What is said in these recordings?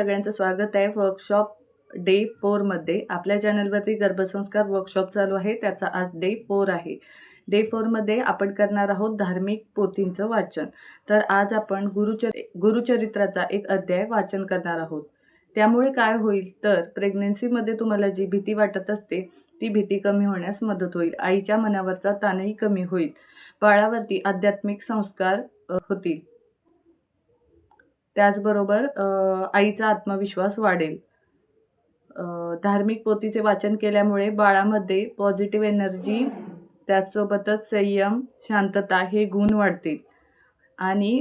सगळ्यांचं स्वागत आहे. वर्कशॉप डे फोरमध्ये आपल्या चॅनलवरती गर्भसंस्कार वर्कशॉप चालू आहे. त्याचा आज डे फोर आहे. डे फोरमध्ये आपण करणार आहोत धार्मिक पोथींचं वाचन. तर आज आपण गुरुचर गुरुचरित्राचा एक अध्याय वाचन करणार आहोत. त्यामुळे काय होईल तर प्रेग्नेन्सीमध्ये तुम्हाला जी भीती वाटत असते ती भीती कमी होण्यास मदत होईल. आईच्या मनावरचा ताणही कमी होईल. बाळावरती आध्यात्मिक संस्कार होतील. त्याचबरोबर आईचा आत्मविश्वास वाढेल. धार्मिक पोथीचे वाचन केल्यामुळे बाळामध्ये पॉझिटिव्ह एनर्जी त्याचसोबतच संयम शांतता हे गुण वाढतील. आणि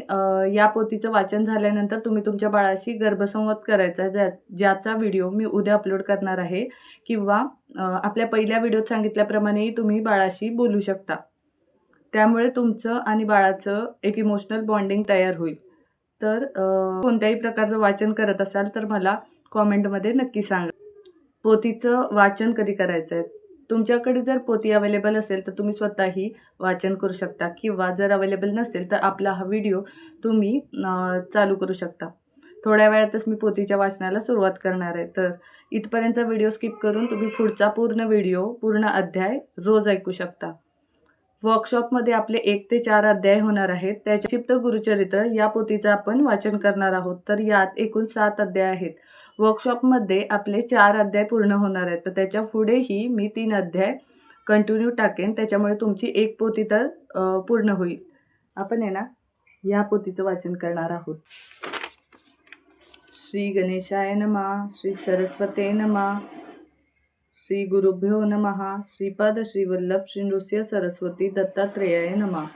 या पोथीचं वाचन झाल्यानंतर तुम्ही तुमच्या बाळाशी गर्भसंवाद करायचा ज्या ज्याचा व्हिडिओ मी उद्या अपलोड करणार आहे किंवा आपल्या पहिल्या व्हिडिओत सांगितल्याप्रमाणेही तुम्ही बाळाशी बोलू शकता. त्यामुळे तुमचं आणि बाळाचं एक इमोशनल बॉन्डिंग तयार होईल. तर कोणत्याही प्रकारचं वाचन करत असाल तर मला कॉमेंटमध्ये नक्की सांगा. पोथीचं वाचन कधी करायचं आहे? तुमच्याकडे जर पोथी अवेलेबल असेल तर तुम्ही स्वतःही वाचन करू शकता. किंवा जर अवेलेबल नसेल तर आपला हा व्हिडिओ तुम्ही चालू करू शकता. थोड्या वेळातच मी पोथीच्या वाचनाला सुरुवात करणार आहे. तर इथपर्यंतचा व्हिडिओ स्किप करून तुम्ही पुढचा पूर्ण व्हिडिओ पूर्ण अध्याय रोज ऐकू शकता. वर्कशॉपमध्ये आपले एक ते चार अध्याय होणार आहेत. त्याचे शिप्त गुरुचरित्र या पोथीचं आपण वाचन करणार आहोत. तर यात एकूण सात अध्याय आहेत. वर्कशॉपमध्ये आपले चार अध्याय पूर्ण होणार आहेत. तर त्याच्या पुढेही मी तीन अध्याय कंटिन्यू टाकेन. त्याच्यामुळे तुमची एक पोथी तर पूर्ण होईल. आपण आहे ना या पोथीचं वाचन करणार आहोत. श्री गणेशाय नमा श्री सरस्वते नमा श्री गुरुभ्यो नमः। श्रीपाद श्रीवल्लभ श्री नृसिंह सरस्वती दत्तात्रेयाय नमः।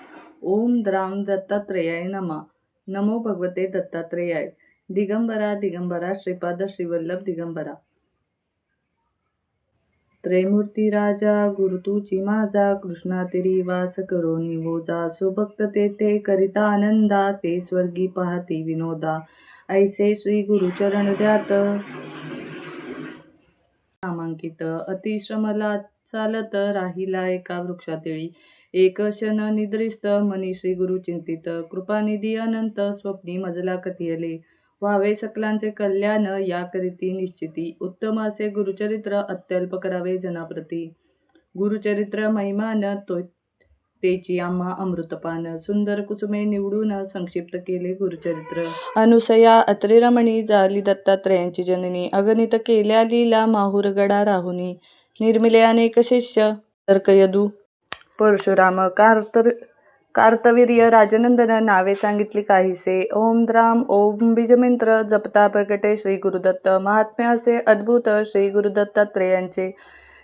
ओम द्राम दत्तात्रेयाय नमः। नमो भगवते दत्तात्रेयाय। दिगंबरा दिगंबरा श्रीपाद श्रीवल्लभ दिगंबरा। त्रैमूर्ती राजा गुरु तुची माझा कृष्णा तिरी वास करो निवोजा सुभक्त ते ते करिता आनंदा ते स्वर्गी पाहती विनोदा। ऐसे श्री गुरुचरण द्यात। अंकित. अतिश्रमला चालत राहिला एका वृक्षातेळी एक क्षण निद्रिस्त मनी श्री गुरु चिंतित. कृपानिधी अनंत स्वप्नी मजला कथियले. व्हावे सकलांचे कल्याण या करीती निश्चिती. उत्तम असे गुरुचरित्र अत्यल्प करावे जनाप्रती. गुरुचरित्र महिमान तो तेची आम्हा अमृतपान सुंदर कुसुमे निवडून संक्षिप्त केले गुरुचरित्र. अनुसया अत्रिरमणी जाली दत्तात्रयांची जननी अगणित केल्या लीला माहुरगडा राहुनी निर्मिले अनेक शिष्य तर्कयदू. परशुराम कार्तर कार्तवीर्य राजनंदन नावे सांगितली काहीसे. ओम द्राम ओम बीजमिंत्र जपता प्रकटे श्री गुरुदत्त महात्म्य असे अद्भुत श्री गुरुदत्तात्रेयांचे.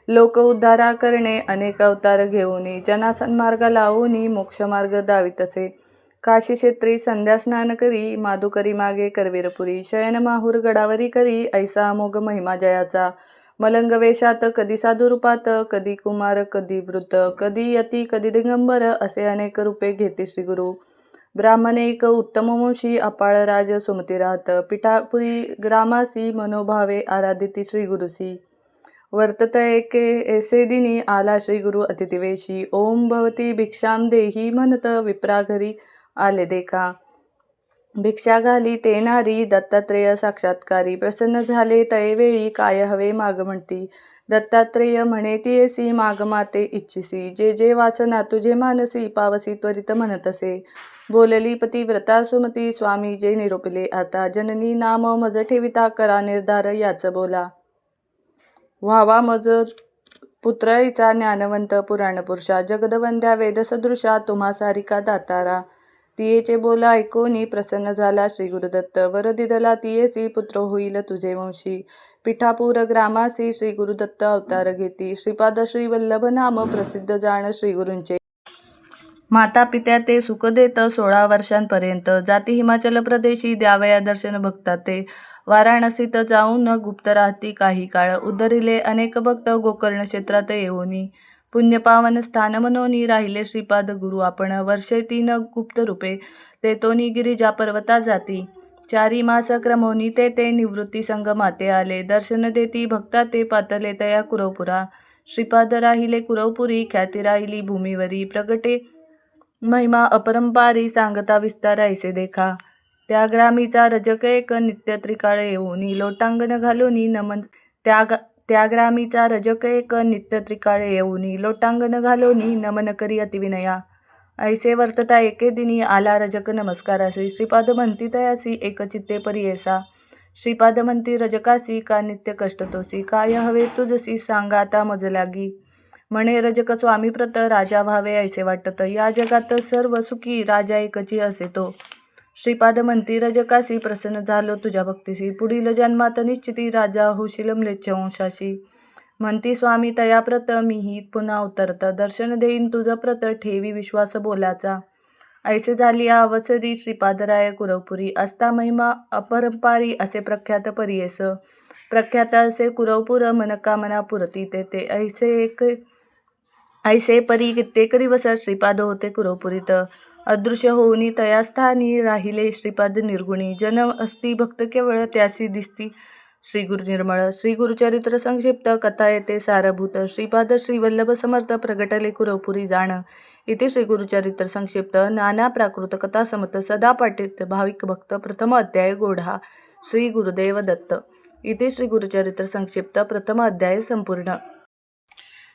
लोक उद्धारा करणे अनेक अवतार घेऊनी जना सन्मार्ग लावूनी मोक्षमार्ग दावितसे. काशी क्षेत्री संध्या स्नान करी माधुकरी मागे करवीरपुरी. शयन माहूर गडावरी करी ऐसा अमोघ महिमा जयाचा. मलंग वेशात कधी साधुरूपात कधी कुमार कधी वृत कधी यती कधी दिगंबर असे अनेक रूपे घेते श्रीगुरु. ब्राह्मण एक उत्तम वंशी अपाळ राज सुमती राहत. पिठापुरी ग्रामासी मनोभावे आराधिती श्रीगुरुसी. वर्तत एके एसे दिनी आला श्रीगुरु अतिथिवेशी. ओम भवती भिक्षाम देही म्हणत विप्रा घरी आले देखा. भिक्षा घाली ते नारी दत्तात्रेय साक्षात्कारी. प्रसन्न झाले तयवेळी काय हवे माग म्हणती. दत्तात्रेय म्हणे ती माग माते इच्छिसी. जे जे वासना तुझे मानसी पावसी त्वरित म्हणतसे बोलली पती व्रता सुमती स्वामी जे निरोपले आता. जननी नाम मज ठेविता करा निर्धार याच बोला. व्हावा मज पुत्रईचा ज्ञानवंत पुराणपुरुषा जगदवंद्या वेदसदृशा तुम्हा सारिका दातारा. तियेचे बोला ऐकोनी प्रसन्न झाला श्री गुरुदत्त. वरदिदला तियेसी पुत्र होईल तुझे वंशी. पिठापूर ग्रामासी श्री गुरुदत्त अवतार घेती. श्रीपाद श्री वल्लभ नाम प्रसिद्ध जाण श्री गुरूंचे. माता पित्या ते सुख देत सोळा वर्षांपर्यंत. जाती हिमाचल प्रदेशी द्यावया दर्शन भक्ता ते. वाराणसीत जाऊन गुप्त राहती काही काळ. उदरिले अनेक भक्त गोकर्ण क्षेत्रात येऊनी पुण्यपावन स्थान मनोनी राहिले श्रीपाद गुरु. आपण वर्षे तीन गुप्त रूपे तेतोनी गिरिजा पर्वता जाती. चारी मास क्रमोनी ते ते निवृत्ती संगमाते आले. दर्शन देती भक्ता ते पातले तया कुरवपुरा. श्रीपाद राहिले कुरवपुरी ख्याती राहिली भूमीवरी. प्रगटे महिमा अपरंपारी सांगता विस्तार ऐसे देखा. त्या ग्रामीचा रजक एक नित्य त्रिकाळ येऊनी लोटांगण घालूनी नमन त्या ग त्या ग्रामीचा रजक एक नित्य त्रिकाळ येऊनी लोटांगण घालोनी नमन करी अतिविनया. ऐसे वर्तता एके दिनी आला रजक नमस्कारासी श्रीपाद म्हणती तयासी एक चित्ते परियेसा श्रीपाद म्हणती रजकासी का नित्य कष्ट तोसी. काय हवे तुझसी सांगा आता मज लागी. म्हणे रजक स्वामी प्रत राजा व्हावे ऐसे वाटत. या जगात सर्व सुखी राजा एकची असे तो. श्रीपाद म्हणती रजकासी प्रसन्न झालो तुझ्या भक्तीसी पुढील जन्मात निश्चिती राजा होशील म्लेच्छवंशाशी म्हणती स्वामी तया प्रत मीही पुन्हा उतरत. दर्शन देईन तुझं प्रत ठेवी विश्वास बोलाचा ऐसे झाली अवसरी श्रीपादराय कुरवपुरी. असता महिमा अपरंपारी असे प्रख्यात परियेस. प्रख्यात असे कुरवपुर मनकामना पुरती तेथे. ऐसे एक ऐसे परी कित्येक दिवस श्रीपाद होते कुरवपुरीत. अदृश्य होऊनी तयास्थानी राहिले श्रीपाद निर्गुणी. जन असती भक्त केवळ त्यासी दिसती. श्री गुरु निर्मळ श्री गुरुचरित्र संक्षिप्त कथा येते सारभूत. श्रीपाद श्रीवल्लभ समर्थ प्रगटले कुरवपुरी जाण. इथे श्री गुरुचरित्र संक्षिप्त. नाना प्राकृत कथा समत सदा पाठित भाविक भक्त प्रथम अध्याय गोढा. श्री गुरुदेव दत्त. इथे श्री गुरुचरित्र संक्षिप्त. प्रथम अध्याय संपूर्ण.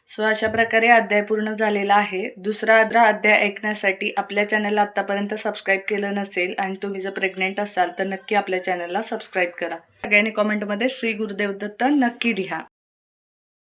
सो अशा प्रकारे अध्याय पूर्ण झालेला आहे. दुसरा अध्रा अध्याय ऐकण्यासाठी आपल्या चॅनलला आत्तापर्यंत सबस्क्राईब केलं नसेल आणि तुम्ही जर प्रेग्नेंट असाल तर नक्की आपल्या चॅनलला सबस्क्राईब करा. सगळ्यांनी कॉमेंटमध्ये श्री गुरुदेव दत्त नक्की लिहा.